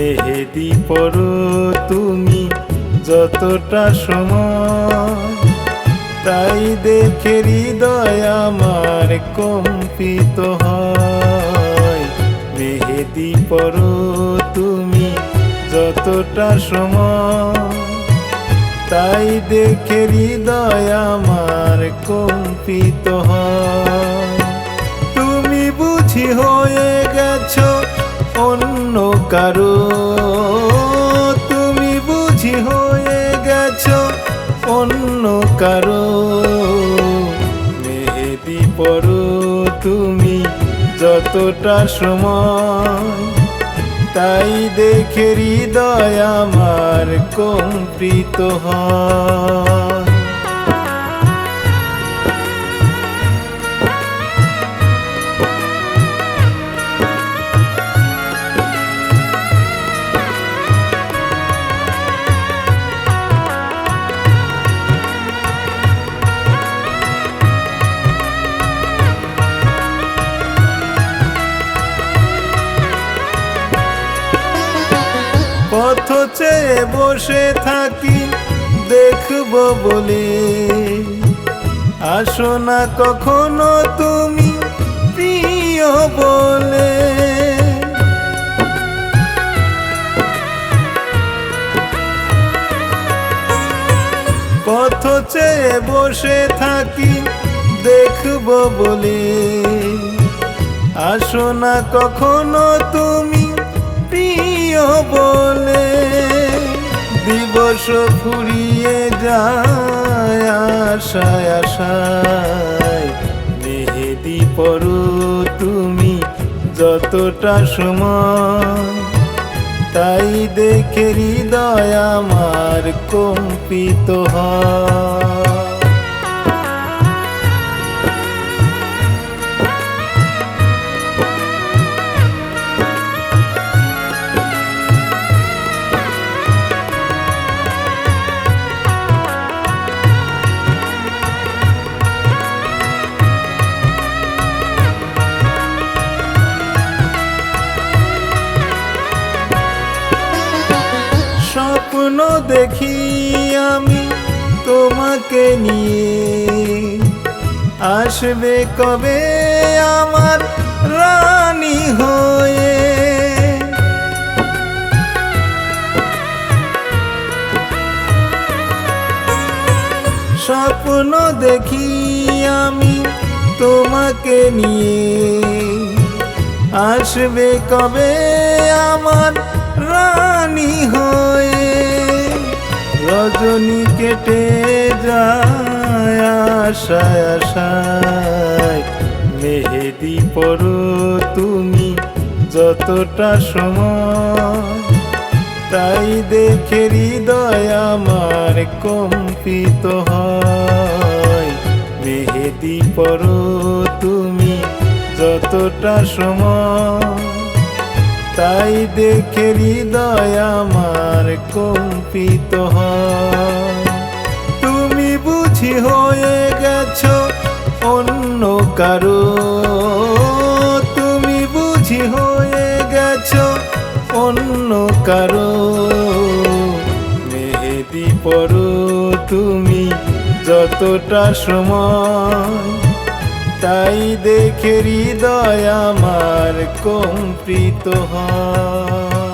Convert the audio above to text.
মেহেদি পড়ো তুমি যতটা সময় তাই দেখে হৃদয় আমার কম্পিত হয়। মেহেদি পড়ো তুমি যতটা সময় তাই দেখে হৃদয় আমার কম্পিত হয়। তুমি বুঝি হয়ে গেছো অন্য কারও। তুমি বুঝি হয়ে গেছো অন্য কারও। মেহেদি পড়ো তুমি যতটা সময়, তাই দেখে হৃদয় আমার কম্পিত হয়। পথ চেয়ে বসে থাকি, দেখব বলে। আসো না কখনো তুমি প্রিয় বলে। পথ চেয়ে বসে থাকি, দেখব বলে। আসো না কখনো তুমি প্রিয় বলে দিবস ফুরিয়ে যায় আশায় মেহেদি পড়ো তুমি যতটা সময়, তাই দেখে হৃদয় আমার কম্পিত হয়। দেখি আমি তোমাকে নিয়ে। আসবে কবে আমার রানী হয়ে? স্বপ্ন দেখি আমি তোমাকে নিয়ে। আসবে কবে আমার রানী হয়ে? রজনী কেটে যায় আশায় আশায়। মেহেদি পড়ো তুমি যতটা সময়। তাই দেখে হৃদয় আমার কম্পিত হয়। মেহেদি পড়ো তুমি যতটা সময়। তাই দেখে হৃদয় আমার কম্পিত তুমি বুঝি হয়ে গেছো অন্য কারও। তুমি বুঝি হয়ে গেছো অন্য কারও। মেহেদি পড়ো তুমি যতটা সময়। তাই দেখে হৃদয় আমার কম্পিত হয়।